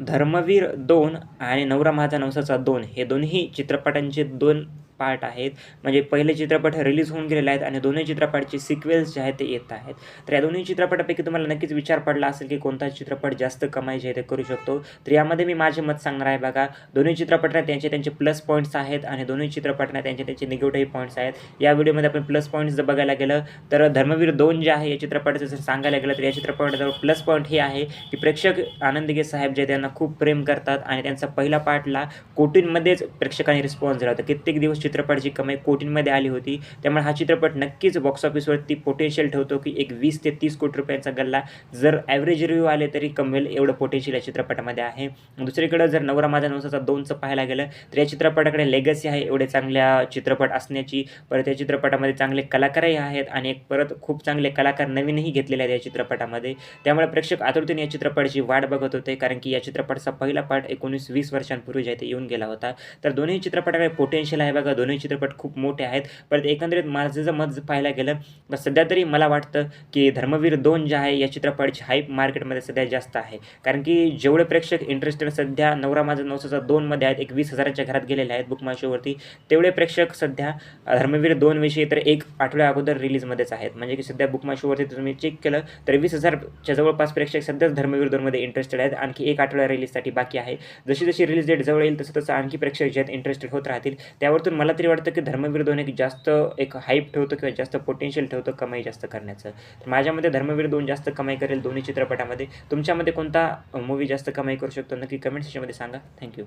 धर्मवीर दोन आणि नवरा माझा नवसाचा दोन हे दोन्ही चित्रपटांचे दोन पार्ट आहेत. म्हणजे पहिले चित्रपट रिलीज होऊन गेलेले आहेत आणि दोन्ही चित्रपटाचे सिक्वेल्स जे आहेत ते येत आहेत. तर या दोन्ही चित्रपटापैकी तुम्हाला नक्कीच विचार पडला असेल की कोणता चित्रपट जास्त कमाई जे आहे ते करू शकतो. तर यामध्ये मी माझे मत सांगणार आहे बघा. दोन्ही चित्रपटांना त्यांचे त्यांचे प्लस पॉईंट्स आहेत आणि दोन्ही चित्रपटांना त्यांचे त्यांचे निगेटिव्ह पॉईंट्स आहेत. या व्हिडिओमध्ये आपण प्लस पॉईंट्स जर बघायला गेलं तर धर्मवीर दोन जे आहे या चित्रपटाचं जर सांगायला गेलं तर या चित्रपटाजवळ प्लस पॉईंट हे आहे की प्रेक्षक आनंदगे साहेब जे त्यांना खूप प्रेम करतात आणि त्यांचा पहिला पार्टला कोटींमध्येच प्रेक्षकांनी रिस्पॉन्स दिला होता. कित्येक दिवस चित्रपटाची कमाई कोटींमध्ये आली होती. त्यामुळे हा चित्रपट नक्कीच बॉक्स ऑफिसवरती पोटेन्शियल ठेवतो की एक वीस ते तीस कोटी रुपयांचा गल्ला जर ॲव्हरेज रिव्ह्यू आले तरी कमेल एवढं पोटेन्शियल या चित्रपटामध्ये आहे. दुसरीकडं जर नवरा माझा नवसाचा दोनचं पाहायला गेलं तर या चित्रपटाकडे लेगसी आहे एवढे चांगल्या चित्रपट असण्याची. परत या चित्रपटामध्ये चांगले कलाकारही आहेत आणि एक परत खूप चांगले कलाकार नवीनही घेतलेले आहेत या चित्रपटामध्ये. त्यामुळे प्रेक्षक आतुरतेने या चित्रपटाची वाट बघत होते कारण की या चित्रपटाचा पहिला पार्ट एकोणीस वीस वर्षांपूर्वी जे येऊन गेला होता. तर दोन्ही चित्रपटाकडे पोटेन्शियल आहे बघा दोन्ही चित्रपट खूप मोठे आहेत. परत एकंदरीत माझं जर मत पाहायला गेलं तर सध्या तरी मला वाटतं की धर्मवीर दोन जे आहे या चित्रपटाची हाईप मार्केटमध्ये सध्या जास्त आहे. कारण की जेवढे प्रेक्षक इंटरेस्टेड सध्या नवरा माझा नवसाचा दोनमध्ये आहेत एक वीस हजाराच्या घरात गेलेले आहेत बुक शोवरती तेवढे प्रेक्षक सध्या धर्मवीर दोनविषयी तर एक आठवड्या अगोदर रिलीजमध्येच आहेत. म्हणजे की सध्या बुक शोवरती तुम्ही चेक केलं तर वीस हजारच्या जवळपास प्रेक्षक सध्याच धर्मवीर दोनमध्ये इंटरेस्टेड आहेत. आणखी एक आठवड्या रिलीजसाठी बाकी आहे. जशी जशी रिलीज डेट जवळ येईल तसं तसं आणखी प्रेक्षक जे आहेत इंटरेस्टेड होत राहतील. त्यावरतून मला मला तरी वाटतं की धर्मवीर होणे एक जास्त एक हाईप ठेवतो किंवा जास्त पोटेन्शियल ठेवतो कमाई जास्त करण्याचं. तर माझ्यामध्ये धर्मवीर होऊन जास्त कमाई करेल दोन्ही चित्रपटामध्ये. तुमच्यामध्ये कोणता मूवी जास्त कमाई करू शकतो? नक्की कमेंट सेक्शनमध्ये सांगा. थँक्यू